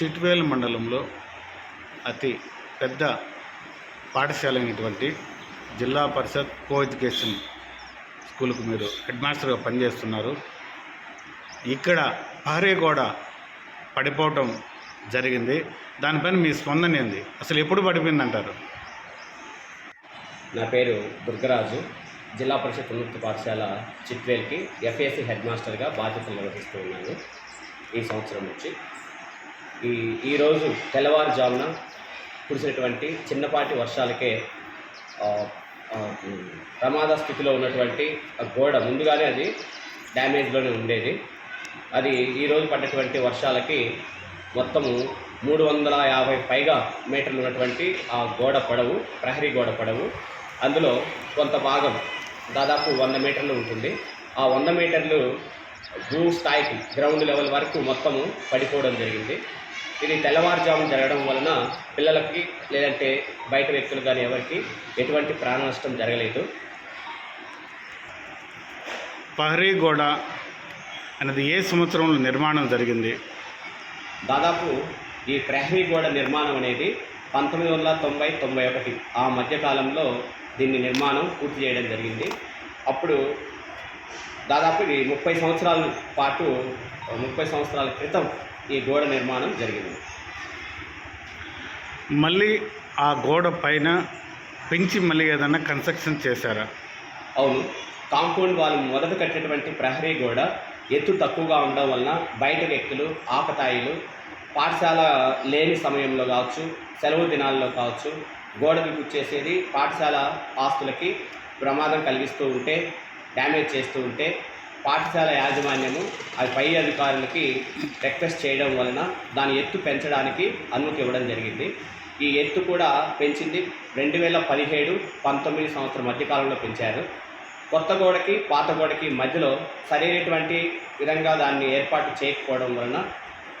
చిట్వేల్ మండలంలో అతి పెద్ద పాఠశాల అయినటువంటి జిల్లా పరిషత్ కో ఎడ్యుకేషన్ స్కూల్కు మీరు హెడ్ మాస్టర్గా పనిచేస్తున్నారు. ఇక్కడ పహరే గోడ పడిపోవటం జరిగింది. దానిపైన మీ స్పందన ఏంది? అసలు ఎప్పుడు పడిపోయింది అంటారు నా పేరు దుర్గరాజు. జిల్లా పరిషత్ ఉన్నత పాఠశాల చిట్వేల్కి ఎఫ్ఏసి హెడ్ మాస్టర్గా బాధ్యతలు నిర్వహిస్తూ ఉన్నాను ఈ సంవత్సరం నుంచి. ఈ ఈరోజు తెల్లవారుజామున కురిసినటువంటి చిన్నపాటి వర్షాలకే ప్రమాద స్థితిలో ఉన్నటువంటి ఆ గోడ ముందుగానే అది డ్యామేజ్లోనే ఉండేది. అది ఈరోజు పడ్డటువంటి వర్షాలకి మొత్తము మూడు వందల యాభై పైగా మీటర్లు ఉన్నటువంటి ఆ గోడ పొడవు ప్రహరీ గోడ పొడవు. అందులో కొంత భాగం దాదాపు వంద మీటర్లు ఉంటుంది. ఆ వంద మీటర్లు భూ స్థాయికి గ్రౌండ్ లెవెల్ వరకు మొత్తము పడిపోవడం జరిగింది. ఇది తెల్లవారుజాము జరగడం వలన పిల్లలకి లేదంటే బయట వ్యక్తులు కానీ ఎవరికి ఎటువంటి ప్రాణ నష్టం జరగలేదు. పహరీ గోడ అనేది ఏ సంవత్సరంలో నిర్మాణం జరిగింది? దాదాపు ఈ గోడ నిర్మాణం అనేది పంతొమ్మిది వందల తొంభై తొంభై ఒకటి ఆ మధ్యకాలంలో దీన్ని నిర్మాణం పూర్తి చేయడం జరిగింది. అప్పుడు దాదాపు ఇది ముప్పై సంవత్సరాల పాటు ముప్పై సంవత్సరాల క్రితం ఈ గోడ నిర్మాణం జరిగింది. మళ్ళీ ఆ గోడ పైన పెంచి మళ్ళీ ఏదైనా కన్స్ట్రక్షన్ చేశారా? అవును. కాంపౌండ్ వాళ్ళు మొదట కట్టినటువంటి ప్రహరీ గోడ ఎత్తు తక్కువగా ఉండడం వలన బయట వ్యక్తులు ఆకతాయిలు పాఠశాల లేని సమయంలో కావచ్చు సెలవు దినాల్లో కావచ్చు గోడకి గుచ్చేసేది పాఠశాల ఆస్తులకి ప్రమాదం కలిగిస్తూ ఉంటే డ్యామేజ్ చేస్తూ ఉంటే పాఠశాల యాజమాన్యము అది పై అధికారులకి రిక్వెస్ట్ చేయడం వలన దాని ఎత్తు పెంచడానికి అనుమతి ఇవ్వడం జరిగింది. ఈ ఎత్తు కూడా పెంచింది. రెండు వేల పదిహేడు పంతొమ్మిది సంవత్సరం మధ్యకాలంలో పెంచారు. కొత్త గోడకి పాత గోడకి మధ్యలో సరైనటువంటి విధంగా దాన్ని ఏర్పాటు చేయకపోవడం వలన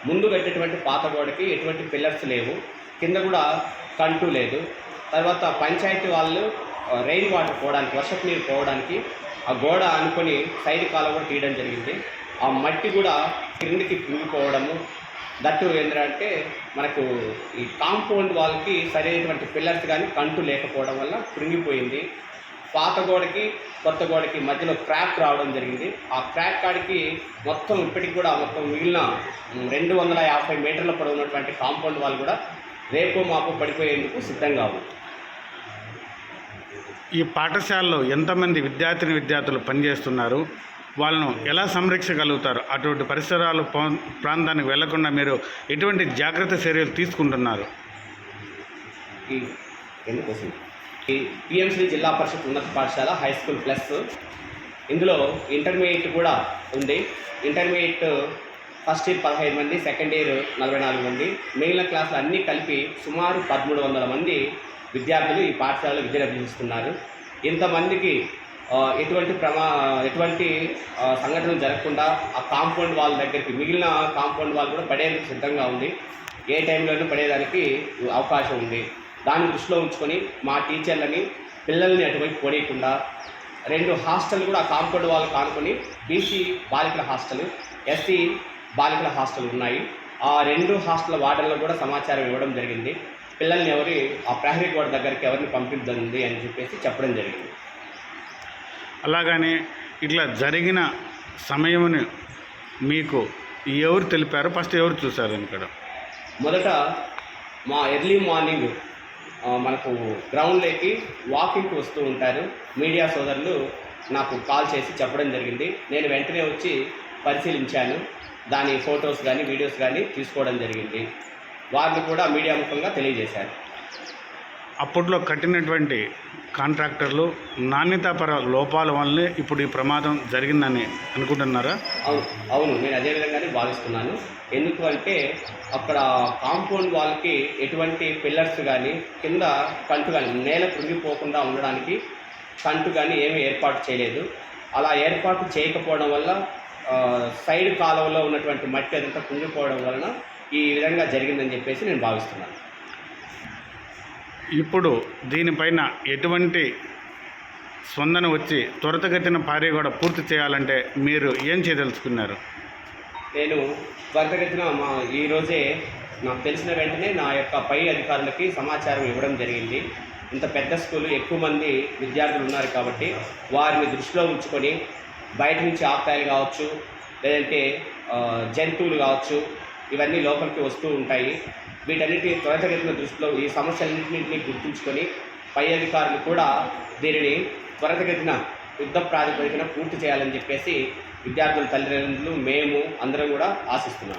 ముందు కట్టేటువంటి పాత గోడకి ఎటువంటి పిల్లర్స్ లేవు. కింద కూడా కంటూ లేదు. తర్వాత పంచాయతీ వాళ్ళు రెయిన్ వాటర్ పోవడానికి వర్షపు నీరు పోవడానికి ఆ గోడ అనుకొని సైడ్ కాలం కూడా తీయడం జరిగింది. ఆ మట్టి కూడా క్రిందికి కుంగిపోవడము. దట్టు ఏంటంటే మనకు ఈ కాంపౌండ్ వాళ్ళకి సరైనటువంటి పిల్లర్స్ కానీ కంటు లేకపోవడం వల్ల కృంగిపోయింది. పాత గోడకి కొత్త గోడకి మధ్యలో క్రాక్ రావడం జరిగింది. ఆ క్రాక్ కాడికి మొత్తం ఇప్పటికి కూడా మొత్తం మిగిలిన రెండు వందల యాభై మీటర్ల పొడవున్నటువంటి కాంపౌండ్ వాళ్ళు కూడా రేపు మాపు పడిపోయేందుకు సిద్ధంగా ఉంది ఈ పాఠశాలలో ఎంతమంది విద్యార్థిని విద్యార్థులు పనిచేస్తున్నారు? వాళ్ళను ఎలా సంరక్షగలుగుతారు అటువంటి పరిసరాలు ప్రాంతానికి వెళ్ళకుండా మీరు ఎటువంటి జాగ్రత్త చర్యలు తీసుకుంటున్నారు? ఈ ఎందుకోసం ఈ జిల్లా పరిషత్ ఉన్నత పాఠశాల హై స్కూల్ ప్లస్. ఇందులో ఇంటర్మీడియట్ కూడా ఉంది. ఇంటర్మీడియట్ ఫస్ట్ ఇయర్ పదహైదు మంది సెకండ్ ఇయర్ నలభై నాలుగు మంది. మిగిలిన క్లాసులు అన్నీ కలిపి సుమారు పదమూడు వందల మంది విద్యార్థులు ఈ పాఠశాలలో విద్యను అభ్యసిస్తున్నారు ఇంతమందికి ఎటువంటి ప్రమా ఎటువంటి సంఘటనలు జరగకుండా ఆ కాంపౌండ్ వాళ్ళ దగ్గరికి మిగిలిన కాంపౌండ్ వాళ్ళు కూడా పడేందుకు సిద్ధంగా ఉంది. ఏ టైంలోనూ పడేదానికి అవకాశం ఉంది. దాన్ని దృష్టిలో ఉంచుకొని మా టీచర్లని పిల్లల్ని అటువైపు పొడియకుండా రెండు హాస్టల్ కూడా ఆ కాంపౌండ్ వాళ్ళు కానుకొని బీసీ బాలికల హాస్టల్ ఎస్సీ బాలికల హాస్టల్ ఉన్నాయి. ఆ రెండు హాస్టల్ వార్డర్లకు కూడా సమాచారం ఇవ్వడం జరిగింది. పిల్లల్ని ఎవరి ఆ ప్రహరీ గోడ దగ్గరికి ఎవరిని పంపించండి అని చెప్పేసి చెప్పడం జరిగింది. అలాగని ఇట్లా జరిగిన సమయముని మీకు ఎవరు తెలిపారు ఫస్ట్ ఎవరు చూశారు ఇక్కడ? మొదట మా ఎర్లీ మార్నింగ్ మనకు గ్రౌండ్లోకి వాకింగ్కి వస్తూ ఉంటారు. మీడియా సోదరులు నాకు కాల్ చేసి చెప్పడం జరిగింది. నేను వెంటనే వచ్చి పరిశీలించాను. దాని ఫొటోస్ కానీ వీడియోస్ కానీ తీసుకోవడం జరిగింది. వారిని కూడా మీడియా ముఖంగా తెలియజేశారు. అప్పట్లో కట్టినటువంటి కాంట్రాక్టర్లు నాణ్యతాపర లోపాల వల్లే ఇప్పుడు ఈ ప్రమాదం జరిగిందని అనుకుంటున్నారా? అవును అవును. నేను అదే విధంగానే భావిస్తున్నాను. ఎందుకు అంటే అక్కడ కాంపౌండ్ వాళ్ళకి ఎటువంటి పిల్లర్స్ కానీ కింద కంటు కానీ నేల కృంగిపోకుండా ఉండడానికి కంటు కానీ ఏమీ ఏర్పాటు చేయలేదు. అలా ఏర్పాటు చేయకపోవడం వల్ల సైడ్ కాలువలో ఉన్నటువంటి మట్టి అంతా కుంగిపోవడం వలన ఈ విధంగా జరిగిందని చెప్పేసి నేను భావిస్తున్నాను. ఇప్పుడు దీనిపైన ఎటువంటి స్పందన వచ్చి త్వరితగతిన పారే కూడా పూర్తి చేయాలంటే మీరు ఏం చేయదలుచుకున్నారు? నేను త్వరితగతిన మా ఈరోజే నాకు తెలిసిన వెంటనే నా యొక్క పై అధికారులకి సమాచారం ఇవ్వడం జరిగింది. ఇంత పెద్ద స్కూల్ ఎక్కువ మంది విద్యార్థులు ఉన్నారు కాబట్టి వారిని దృష్టిలో ఉంచుకొని బయట నుంచి ఆకుతాయిలు కావచ్చు లేదంటే జంతువులు కావచ్చు ఇవన్నీ లోపలికి వస్తూ ఉంటాయి. వీటన్నిటి త్వరితగతిన దృష్టిలో ఈ సమస్యలన్నింటినీ గుర్తుంచుకొని పై అధికారులు కూడా దీనిని త్వరితగతిన యుద్ధ ప్రాతిపదికన పూర్తి చేయాలని చెప్పేసి విద్యార్థుల తల్లిదండ్రులు మేము అందరం కూడా ఆశిస్తున్నాం.